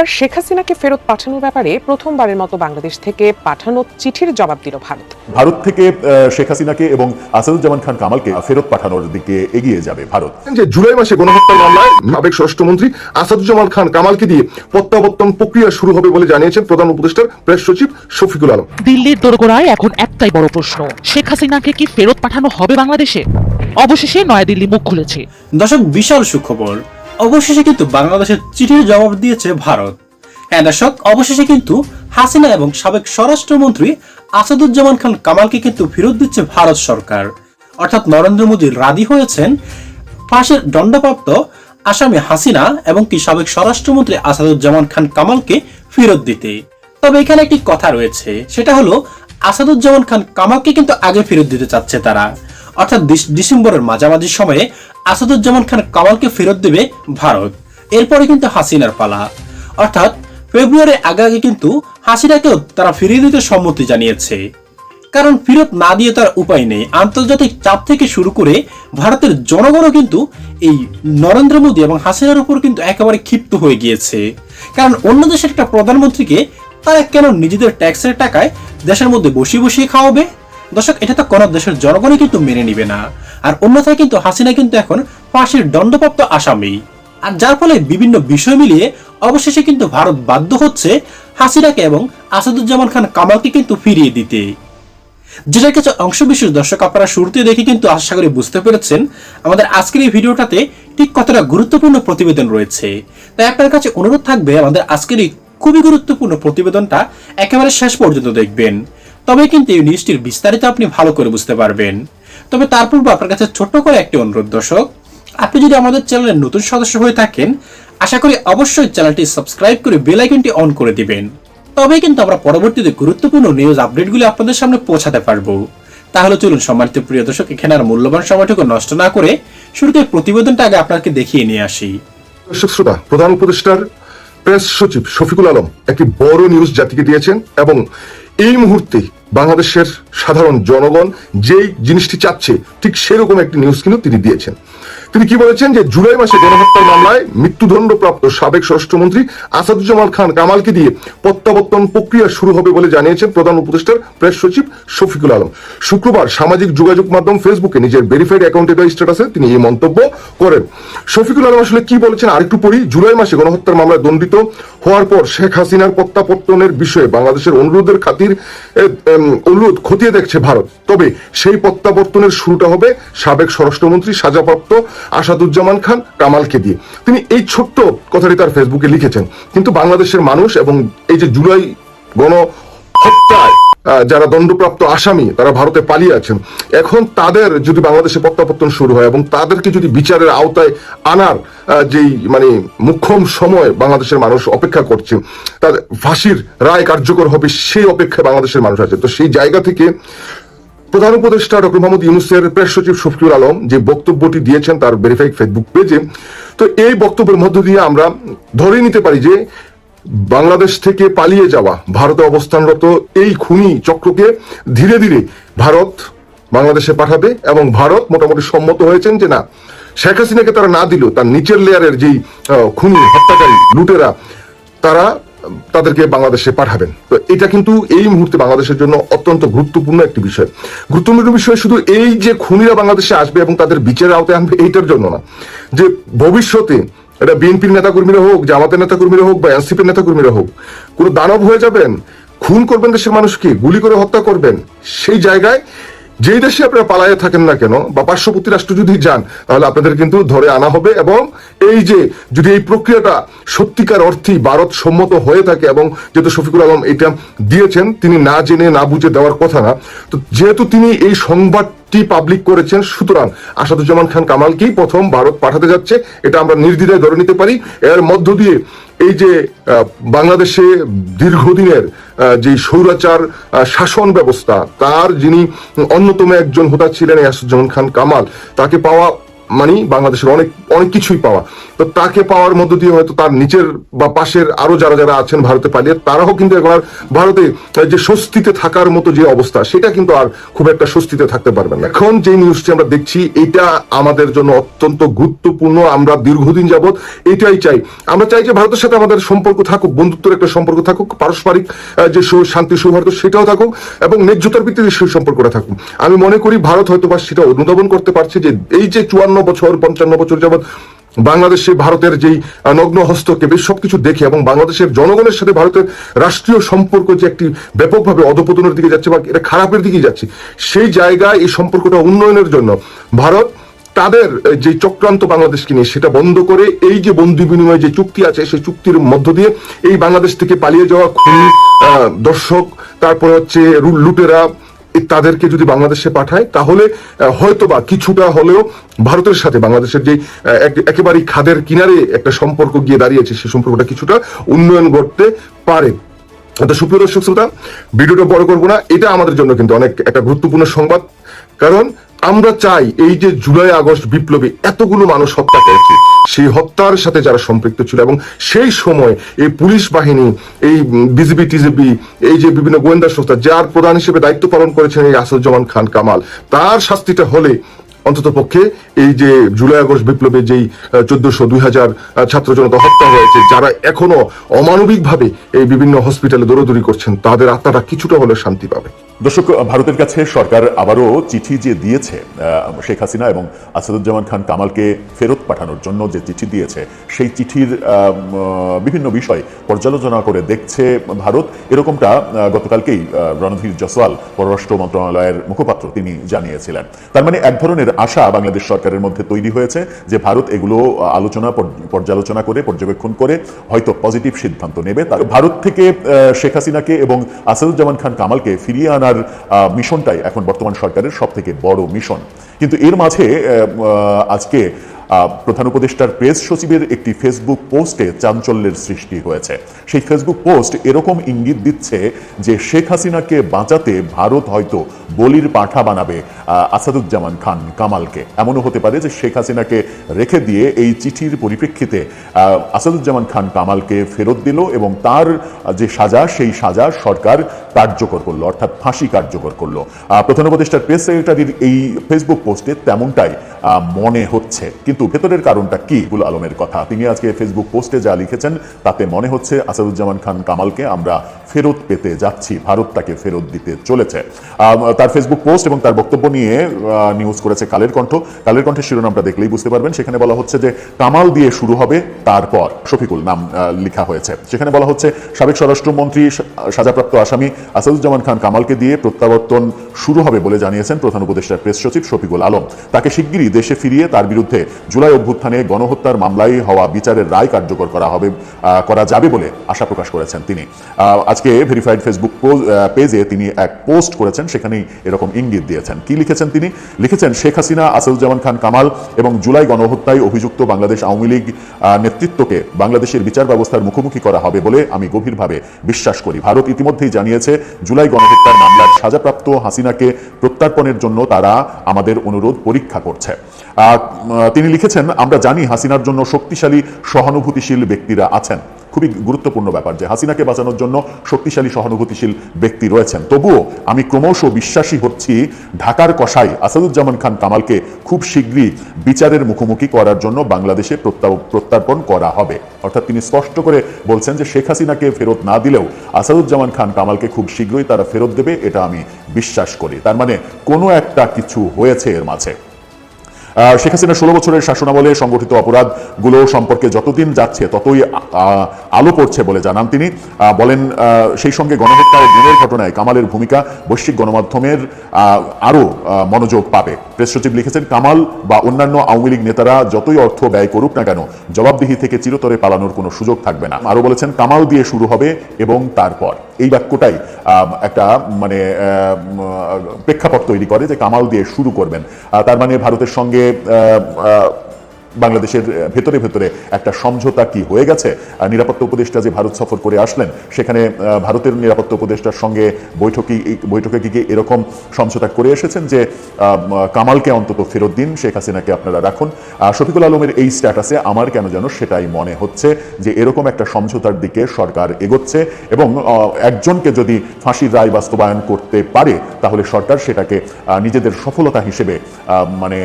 এবার শেখ হাসিনাকে ফেরত পাঠানোর ব্যাপারে প্রথমবারের মতো বাংলাদেশ থেকে পাঠানো চিঠির জবাব দিল ভারত। ভারত থেকে শেখ হাসিনাকে এবং আসাদুজ্জামান খান কামালকে ফেরত পাঠানোর দিকে এগিয়ে যাবে ভারত। যে জুলাই মাসে গণহত্যার মামলায় সাবেক স্বরাষ্ট্রমন্ত্রী আসাদুজ্জামান খান কামালকে দিয়ে প্রত্যাবর্তন প্রক্রিয়া শুরু হবে বলে জানিয়েছেন প্রধান উপদেষ্টার প্রেস সচিব শফিকুল আলম। দিল্লির দোরগোড়ায় এখন একটাই বড় প্রশ্ন শেখ হাসিনাকে কি ফেরত পাঠানো হবে বাংলাদেশে? অবশেষে নয়াদিল্লি মুখ খুলেছে। দর্শক বিশাল সুখবর। অবশেষে কিন্তু বাংলাদেশের চিঠির জবাব দিয়েছে ভারত। হ্যাঁ দর্শক, অবশেষে কিন্তু হাসিনা এবং সাবেক স্বরাষ্ট্রমন্ত্রী আসাদুজ্জামান খান কামালকে কিন্তু ফেরত দিচ্ছে ভারত সরকার। অর্থাৎ নরেন্দ্র মোদী রাজি হয়েছেন। ফাঁসের দণ্ডপ্রাপ্ত আসামি হাসিনা এবং কি সাবেক স্বরাষ্ট্রমন্ত্রী আসাদুজ্জামান খান কামালকে ফেরত দিতে। তবে এখানে একটি কথা রয়েছে, সেটা হলো আসাদুজ্জামান খান কামালকে কিন্তু আগে ফেরত দিতে চাচ্ছে তারা। অর্থাৎ ডিসেম্বরের মাঝামাঝি সময়ে আসাদুজ্জামান খান কামালকে ফেরত দেবে ভারত। এরপরে কিন্তু হাসিনার পালা। অর্থাৎ ফেব্রুয়ারি আগে আগে কিন্তু হাসিনাকেও তারা ফিরিয়ে দিতে সম্মতি জানিয়েছে। কারণ ফেরত না দিয়ে তার উপায় নেই। আন্তর্জাতিক চাপ থেকে শুরু করে ভারতের জনগণও কিন্তু এই নরেন্দ্র মোদী এবং হাসিনার উপর কিন্তু একেবারে ক্ষিপ্ত হয়ে গিয়েছে। কারণ অন্য দেশের একটা প্রধানমন্ত্রীকে তারা কেন নিজেদের ট্যাক্সের টাকায় দেশের মধ্যে বসিয়ে বসিয়ে খাওয়াবে? দর্শক, এটা তো কোনো দেশের জনগণই কিন্তু মেনে নিবে না। আর অন্যথায় কিন্তু হাসিনা কিন্তু এখন ফাঁসির দণ্ডপ্রাপ্ত আসামি। আর যার ফলে বিভিন্ন বিষয় মিলিয়ে অবশেষে কিন্তু ভারত বাধ্য হচ্ছে হাসিনাকে এবং আসাদুজ্জামান খান কামালকে কিন্তু ফিরিয়ে দিতে। যেটা কিছু অংশ বিশেষ দর্শক, আপনারা শুরুতে দেখে কিন্তু আশা করি বুঝতে পেরেছেন, আমাদের আজকের এই ভিডিওটাতে ঠিক কতটা গুরুত্বপূর্ণ প্রতিবেদন রয়েছে। তাই আপনার কাছে অনুরোধ থাকবে, আমাদের আজকের এই খুবই গুরুত্বপূর্ণ প্রতিবেদনটা একেবারে শেষ পর্যন্ত দেখবেন। তবে কিন্তু এই নিউজটির বিস্তারিত আপনি ভালো করে বুঝতে পারবেন। তবে তার পূর্বে আপনার কাছে ছোট্ট করে একটি অনুরোধ দর্শক, আপনি যদি আমাদের চ্যানেলের নতুন সদস্য হয়ে থাকেন, আশা করি অবশ্যই চ্যানেলটি সাবস্ক্রাইব করে বেল আইকনটি অন করে দিবেন। তবে কিন্তু আমরা পরবর্তীতে গুরুত্বপূর্ণ নিউজ আপডেটগুলি আপনাদের সামনে পৌঁছাতে পারব। তাহলে চলুন সম্মানিত প্রিয় দর্শক, এখানে আর মূল্যবান সময়টুকু নষ্ট না করে শুরুতে প্রতিবেদনটা আগে আপনাকে দেখিয়ে নিয়ে আসি। দর্শক শ্রোতা, প্রধান উপদেষ্টার প্রেস সচিব শফিকুল আলম একটি বড় নিউজ জাতিকে দিয়েছেন এবং এই মুহূর্তে বাংলাদেশের সাধারণ জনগণ যেই জিনিসটি চাচ্ছে, ঠিক সেরকম একটি নিউজ কিন্তু তিনি দিয়েছেন। তিনি কি বলেছেন যে জুলাই মাসে গণহত্যার মামলায় মৃত্যুদণ্ডপ্রাপ্ত সাবেক স্বরাষ্ট্রমন্ত্রী আসাদুজ্জামান খান কামালকে দিয়ে প্রত্যাবর্তন প্রক্রিয়া শুরু হবে বলে জানিয়েছেন প্রধান উপদেষ্টার প্রেস সচিব শফিকুল আলম। শুক্রবার সামাজিক যোগাযোগ মাধ্যম ফেসবুকে নিজের ভেরিফাইড অ্যাকাউন্টে দেওয়া স্ট্যাটাসে তিনি এই মন্তব্য করেন। শফিকুল আলম আসলে কি বলেছেন আরেকটু পড়ি। জুলাই মাসে গণহত্যার মামলায় দণ্ডিত হওয়ার পর শেখ হাসিনার প্রত্যাবর্তনের বিষয়ে বাংলাদেশের অনুরোধের খাতির অনুরোধ খতিয়ে দেখছে ভারত। তবে সেই প্রত্যাবর্তনের শুরুটা হবে সাবেক স্বরাষ্ট্রমন্ত্রী সাজাপ্রাপ্ত আসাদুজ্জামান খান কামালকে দিয়ে। তিনি এই ছোট্ট কথাটি তার ফেসবুকে লিখেছেন। কিন্তু বাংলাদেশের মানুষ এবং এই যে জুলাই গণ হত্যায় যারা দণ্ডপ্রাপ্ত আসামি, তারা ভারতে পালিয়ে আছেন। এখন তাদের যদি বাংলাদেশে প্রত্যাবর্তন শুরু হয় এবং তাদেরকে যদি বিচারের আওতায় আনার যেই মানে মুখ্যম সময় বাংলাদেশের মানুষ অপেক্ষা করছে, তার ফাঁসির রায় কার্যকর হবে সেই অপেক্ষায় বাংলাদেশের মানুষ আছে। তো সেই জায়গা থেকে প্রধান উপদেষ্টা ডক্টর মোহাম্মদ ইউনুসের প্রেস সচিব শফিকুল আলম যে বক্তব্যটি দিয়েছেন তার ভেরিফাইড ফেসবুক পেজে তো এই বক্তব্যের মধ্য দিয়ে আমরা ধরে নিতে পারি যে বাংলাদেশ থেকে পালিয়ে যাওয়া ভারতে অবস্থানরত এই খুনি চক্রকে ধীরে ধীরে ভারত বাংলাদেশে পাঠাবে এবং ভারত মোটামুটি সম্মত হয়েছেন যে না, শেখ হাসিনাকে তারা না দিল তার নিচের লেয়ারের যেই খুনি, হত্যাকারী, লুটেরা, তারা তাদেরকে বাংলাদেশে পাঠাবেন। তো এটা কিন্তু এই মুহূর্তে বাংলাদেশের জন্য অত্যন্ত গুরুত্বপূর্ণ একটি বিষয়। গুরুত্বপূর্ণ বিষয় শুধু এই যে খুনিরা বাংলাদেশে আসবে এবং তাদের বিচারের আওতায় আনবে, এইটার জন্য না। যে ভবিষ্যতে এটা বিএনপির নেতাকর্মীরা হোক, জামাতের নেতাকর্মীরা হোক বা এনসিপির নেতাকর্মীরা হোক, কোনো দানব হয়ে যাবেন, খুন করবেন দেশের মানুষকে, গুলি করে হত্যা করবেন, সেই জায়গায় যেই দেশে আপনারা পালায়ে থাকেন না কেন, বা পার্শ্ববর্তী রাষ্ট্র যদি যান, তাহলে আপনাদের কিন্তু ধরে আনা হবে এবং এই যে যদি এই প্রক্রিয়াটা সত্যিকার অর্থেই ভারত সম্মত হয়ে থাকে এবং যেহেতু শফিকুল আলম এটা দিয়েছেন, তিনি না জেনে, না বুঝে দেওয়ার কথা না, তো যেহেতু তিনি এই সংবাদটি পাবলিক করেছেন, সুতরাং আসাদুজ্জামান খান কামালকেই প্রথম ভারত পাঠাতে যাচ্ছে, এটা আমরা নির্দ্বিধায় ধরে নিতে পারি। এর মধ্য দিয়ে এই যে বাংলাদেশে দীর্ঘদিনের যে সৌরাচার শাসন ব্যবস্থা, তার যিনি অন্যতম একজন হোতা ছিলেন ইয়াসুজ্জামান খান কামাল, তাকে পাওয়া মানে বাংলাদেশের অনেক অনেক কিছুই পাওয়া। তো তাকে পাওয়ার মধ্য দিয়ে হয়তো তার নিচের বা পাশের আরও যারা যারা আছেন ভারতে পালিয়ে, তারাও কিন্তু আর ভারতে যে স্বস্তিতে থাকার মতো যে অবস্থা, সেটা কিন্তু আর খুব একটা স্বস্তিতে থাকতে পারবেন না। এখন যে নিউজটি আমরা দেখছি, এটা আমাদের জন্য অত্যন্ত গুরুত্বপূর্ণ। আমরা দীর্ঘদিন যাবত এটাই চাই। আমরা চাই যে ভারতের সাথে আমাদের সম্পর্ক থাকুক, বন্ধুত্বের একটা সম্পর্ক থাকুক, পারস্পরিক যে শান্তি, সৌহার্দ্য, সেটাও থাকুক এবং ন্যায্যতার ভিত্তিতে সেই সম্পর্কটা থাকুক। আমি মনে করি ভারত হয়তো বা সেটা অনুধাবন করতে পারছে যে এই যে চুয়ান্ন বছর, পঞ্চান্ন বছর যাবত বাংলাদেশে ভারতের যেই নগ্ন হস্তক্ষেপ এই সবকিছু দেখে এবং বাংলাদেশের জনগণের সাথে ভারতের রাষ্ট্রীয় সম্পর্ক যে একটি ব্যাপকভাবে অধপতনের দিকে যাচ্ছে বা এটা খারাপের দিকে যাচ্ছে, সেই জায়গায় এই সম্পর্কটা উন্নয়নের জন্য ভারত তাদের যে চক্রান্ত বাংলাদেশকে নিয়ে সেটা বন্ধ করে এই যে বন্ধু বিনিময় যে চুক্তি আছে, সেই চুক্তির মধ্য দিয়ে এই বাংলাদেশ থেকে পালিয়ে যাওয়া খুনি দর্শক, তারপরে হচ্ছে লুটেরা তাদেরকে যদি বাংলাদেশে পাঠায়, তাহলে হয়তো হয়তোবা কিছুটা হলেও ভারতের সাথে বাংলাদেশের যে একেবারেই খাদের কিনারে একটা সম্পর্ক গিয়ে দাঁড়িয়েছে, সে সম্পর্কটা কিছুটা উন্নয়ন করতে পারে। তো সুপ্রিয় দর্শক শ্রোতা, ভিডিওটা বড় করব না, এটা আমাদের জন্য কিন্তু অনেক একটা গুরুত্বপূর্ণ সংবাদ। কারণ আমরা চাই এই যে জুলাই, আগস্ট বিপ্লবে এতগুলো মানুষ হত্যা করেছে, সেই হত্যার সাথে যারা সম্পৃক্ত ছিল এবং সেই সময় এই পুলিশ বাহিনী, এই বিজিবি টিজিবি এই যে বিভিন্ন গোয়েন্দা সংস্থা, যার প্রধান হিসেবে দায়িত্ব পালন করেছেন এই আসাদুজ্জামান খান কামাল, তার শাস্তিটা হলে অন্তত পক্ষে এই যে জুলাই আগস্ট বিপ্লবে যেই চোদ্দশো দুই হাজার ছাত্র জনতা হত্যা হয়েছে, যারা এখনও অমানবিকভাবে এই বিভিন্ন হসপিটালে দৌড়দৌড়ি করছেন, তাদের আত্মাটা কিছুটা হলে শান্তি পাবে। দর্শক ভারতের কাছে সরকার আবারও চিঠি যে দিয়েছে শেখ হাসিনা এবং আসাদুজ্জামান খান কামালকে ফেরত পাঠানোর জন্য যে চিঠি দিয়েছে, সেই চিঠির বিভিন্ন বিষয় পর্যালোচনা করে দেখছে ভারত। এরকমটা গতকালকেই রণধীর জসওয়াল, পররাষ্ট্র মন্ত্রণালয়ের মুখপাত্র তিনি জানিয়েছিলেন। তার মানে এক ধরনের আশা বাংলাদেশ সরকারের মধ্যে তৈরি হয়েছে যে ভারত এগুলো আলোচনা পর্যালোচনা করে, পর্যবেক্ষণ করে হয়তো পজিটিভ সিদ্ধান্ত নেবে। তার ভারত থেকে শেখ হাসিনাকে এবং আসাদুজ্জামান খান কামালকে ফিরিয়ে আনার মিশনটাই এখন বর্তমান সরকারের সব থেকে বড় মিশন। কিন্তু এর মাঝে আজকে প্রধান উপদেষ্টার প্রেস সচিবের একটি ফেসবুক পোস্টে চাঞ্চল্যের সৃষ্টি হয়েছে। সেই ফেসবুক পোস্ট এরকম ইঙ্গিত দিচ্ছে যে শেখ হাসিনাকে বাঁচাতে ভারত হয়তো বলির পাঠা বানাবে আসাদুজ্জামান খান কামালকে। এমনও হতে পারে যে শেখ হাসিনাকে রেখে দিয়ে এই চিঠির পরিপ্রেক্ষিতে আসাদুজ্জামান খান কামালকে ফেরত দিল এবং তার যে সাজা, সেই সাজা সরকার কার্যকর করল, অর্থাৎ ফাঁসি কার্যকর করল। প্রধান উপদেষ্টার প্রেস সেক্রেটারির এই ফেসবুক পোস্টে তেমনটাই মনে হচ্ছে। কিন্তু ভেতরের কারণটা কি? গুল আলমের কথা। তিনি আজকে ফেসবুক পোস্টে যা লিখেছেন, তাতে মনে হচ্ছে আসাদুজ্জামান খান কামালকে আমরা ফেরত পেতে যাচ্ছি, ভারত তাকে ফেরত দিতে চলেছে। তার ফেসবুক পোস্ট এবং তার বক্তব্য নিয়ে নিউজ করেছে কালের কণ্ঠ। কালের কণ্ঠের শিরোনামটা দেখলেই বুঝতে পারবেন। সেখানে বলা হচ্ছে যে, কামাল দিয়ে শুরু হবে, তারপর শফিকুল নাম লেখা হয়েছে। সেখানে বলা হচ্ছে, সাবেক স্বরাষ্ট্রমন্ত্রী সাজাপ্রাপ্ত আসামি আসাদুজ্জামান খান কামালকে দিয়ে প্রত্যাবর্তন শুরু হবে বলে জানিয়েছেন প্রধান উপদেষ্টার প্রেস সচিব শফিকুল আলম। তাকে শিগগিরই দেশে ফিরিয়ে তার বিরুদ্ধে জুলাই অভ্যুত্থানে গণহত্যার মামলায় হওয়া বিচারের রায় কার্যকর করা হবে করা যাবে বলে আশা প্রকাশ করেছেন তিনি। আজকে ভেরিফাইড ফেসবুক পেজে তিনি এক পোস্ট করেছেন, সেখানেই এরকম ইঙ্গিত দিয়েছেন। কি লিখেছেন তিনি? লিখেছেন, শেখ হাসিনা, আসাদুজ্জামান খান কামাল এবং জুলাই গণহত্যায় অভিযুক্ত বাংলাদেশ আওয়ামী লীগ নেতৃত্বকে বাংলাদেশের বিচার ব্যবস্থার মুখোমুখি করা হবে বলে আমি গভীরভাবে বিশ্বাস করি। ভারত ইতিমধ্যেই জানিয়েছে, জুলাই গণহত্যার মামলার সাজাপ্রাপ্ত হাসিনাকে প্রত্যার্পণের জন্য তারা আমাদের অনুরোধ পরীক্ষা করছে। তিনি লিখেছেন, আমরা জানি হাসিনার জন্য শক্তিশালী, সহানুভূতিশীল ব্যক্তিরা আছেন। খুবই গুরুত্বপূর্ণ ব্যাপার যে হাসিনাকে বাঁচানোর জন্য শক্তিশালী, সহানুভূতিশীল ব্যক্তি রয়েছেন। তবুও আমি ক্রমশ বিশ্বাসী হচ্ছি ঢাকার কসাই আসাদুজ্জামান খান কামালকে খুব শীঘ্রই বিচারের মুখোমুখি করার জন্য বাংলাদেশে প্রত্যার্পণ করা হবে। অর্থাৎ তিনি স্পষ্ট করে বলছেন যে শেখ হাসিনাকে ফেরত না দিলেও আসাদুজ্জামান খান কামালকে খুব শীঘ্রই তারা ফেরত দেবে, এটা আমি বিশ্বাস করি। তার মানে কোনো একটা কিছু হয়েছে এর মাঝে। শেখ হাসিনা ষোলো বছরের শাসনামলে সংগঠিত অপরাধগুলো সম্পর্কে যতদিন যাচ্ছে, ততই আলো পড়ছে বলে জানান তিনি। বলেন সেই সঙ্গে গণহত্যা ও গুণের ঘটনায় কামালের ভূমিকা বৈশ্বিক গণমাধ্যমের আরও মনোযোগ পাবে। প্রেস সচিব লিখেছেন, কামাল বা অন্যান্য আওয়ামী লীগ নেতারা যতই অর্থ ব্যয় করুক না কেন, জবাবদিহি থেকে চিরতরে পালানোর কোনো সুযোগ থাকবে না। আরও বলেছেন, কামাল দিয়ে শুরু হবে এবং তারপর। এই বাক্যটাই একটা মানে প্রেক্ষাপট তৈরি করে যে কামাল দিয়ে শুরু করবেন। তার মানে ভারতের সঙ্গে বাংলাদেশের ভেতরে ভেতরে একটা সমঝোতা কি হয়ে গেছে? নিরাপত্তা উপদেষ্টা যে ভারত সফর করে আসলেন, সেখানে ভারতের নিরাপত্তা উপদেষ্টার সঙ্গে বৈঠকে বৈঠকে কি এরকম সমঝোতা করে এসেছেন যে কামালকে অন্তত ফেরত দিন, শেখ হাসিনাকে আপনারা রাখুন। শফিকুল আলমের এই স্ট্যাটাসে আমার কেন যেন সেটাই মনে হচ্ছে যে এরকম একটা সমঝোতার দিকে সরকার এগোচ্ছে এবং একজনকে যদি ফাঁসির রায় বাস্তবায়ন করতে পারে, তাহলে সরকার সেটাকে নিজেদের সফলতা হিসেবে মানে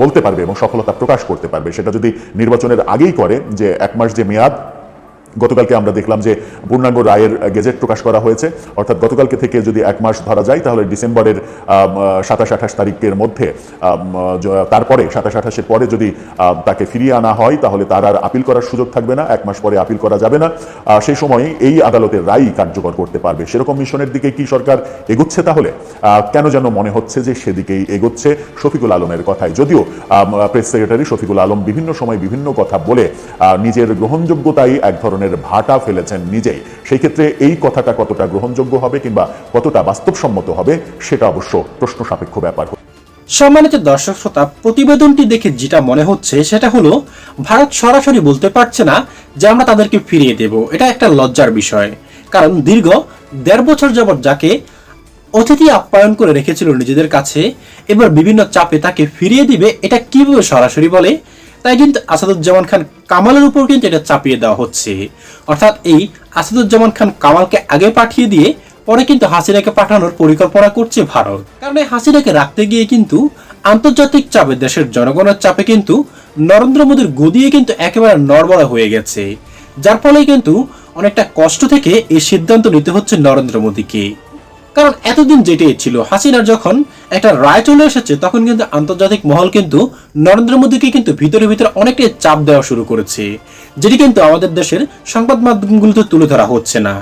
বলতে পারবে এবং সফলতা প্রকাশ করতে পারবে। সেটা যদি নির্বাচনের আগেই করে যে এক মাস যে মেয়াদ গতকালকে আমরা দেখলাম যে পূর্ণাঙ্গ রায়ের গেজেট প্রকাশ করা হয়েছে। অর্থাৎ গতকালকে থেকে যদি এক মাস ধরা যায়, তাহলে ডিসেম্বরের সাতাশ আঠাশ তারিখের মধ্যে তারপরে সাতাশ আঠাশের পরে যদি তাকে ফিরিয়ে আনা হয়, তাহলে তার আর আপিল করার সুযোগ থাকবে না, এক মাস পরে আপিল করা যাবে না। সেই সময় এই আদালতের রায় কার্যকর করতে পারবে। সেরকম মিশনের দিকে কি সরকার এগুচ্ছে তাহলে? কেন যেন মনে হচ্ছে যে সেদিকেই এগোচ্ছে শফিকুল আলমের কথায়। যদিও প্রেস সেক্রেটারি শফিকুল আলম বিভিন্ন সময় বিভিন্ন কথা বলে নিজের গ্রহণযোগ্যতাই এক ধরনের ভাটা ফেলেছেন নিজেই। সেই ক্ষেত্রে এই কথাটা কতটা গ্রহণযোগ্য হবে কিংবা কতটা বাস্তবসম্মত হবে, সেটা অবশ্য প্রশ্ন সাপেক্ষ ব্যাপার। সম্মানিত দর্শক শ্রোতা, প্রতিবেদনটি দেখে যেটা মনে হচ্ছে, সেটা হলো, ভারত সরাসরি বলতে পারছে না যে আমরা তাদেরকে ফিরিয়ে দেব। এটা একটা লজ্জার বিষয়। কারণ দীর্ঘ দেড় বছর যাবৎ যাকে অতিথি আপ্যায়ন করে রেখেছিল নিজেদের কাছে, এবার বিভিন্ন চাপে তাকে ফিরিয়ে দিবে, এটা কীভাবে সরাসরি বলে? তাই কিন্তু আসাদুজ্জামান খান কামালের উপর কিন্তু এটা চাপিয়ে দেওয়া হচ্ছে। অর্থাৎ এই আসাদুজ্জামান খান কামালকে আগে পাঠিয়ে দিয়ে পরে কিন্তু হাসিনাকে পাঠানোর পরিকল্পনা করছে ভারত। কারণ এই হাসিনাকে রাখতে গিয়ে কিন্তু আন্তর্জাতিক চাপে, দেশের জনগণের চাপে কিন্তু নরেন্দ্র মোদীর গদিয়ে কিন্তু একেবারে নড়বড়া হয়ে গেছে। যার ফলে কিন্তু অনেকটা কষ্ট থেকে এই সিদ্ধান্ত নিতে হচ্ছে নরেন্দ্র মোদীকে। কারণ এতদিন যেটাই ছিল, হাসিনার যখন একটা রায় চলে এসেছে, তখন কিন্তু আন্তর্জাতিক মহল কিন্তু নরেন্দ্র মোদীকে কিন্তু ভিতরে ভিতরে অনেকটাই চাপ দেওয়া শুরু করেছে, যেটি কিন্তু আমাদের দেশের সংবাদ মাধ্যমগুলোতে তুলে ধরা হচ্ছে না।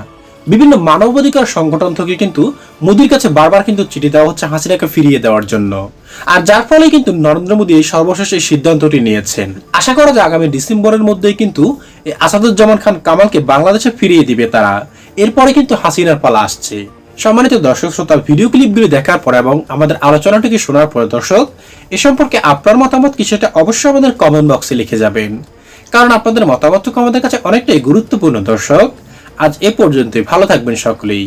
বিভিন্ন মানবাধিকার সংগঠন থেকে কিন্তু মোদীর কাছে বারবার কিন্তু চিঠি দেওয়া হচ্ছে হাসিনাকে ফিরিয়ে দেওয়ার জন্য। আর যার ফলে কিন্তু নরেন্দ্র মোদী এই সর্বশেষ এই সিদ্ধান্তটি নিয়েছেন। আশা করা যায় আগামী ডিসেম্বরের মধ্যেই কিন্তু আসাদুজ্জামান খান কামালকে বাংলাদেশে ফিরিয়ে দিবে তারা। এরপরে কিন্তু হাসিনার পালা আসছে। সম্মানিত দর্শক শ্রোতা ভিডিও ক্লিপগুলি দেখার পর এবং আমাদের আলোচনাটিকে শোনার পর দর্শক, এ সম্পর্কে আপনার মতামত কি সেটা অবশ্যই আমাদের কমেন্ট বক্সে লিখে যাবেন। কারণ আপনাদের মতামত আমাদের কাছে অনেকটাই গুরুত্বপূর্ণ দর্শক। আজ এ পর্যন্তই, ভালো থাকবেন সকলেই।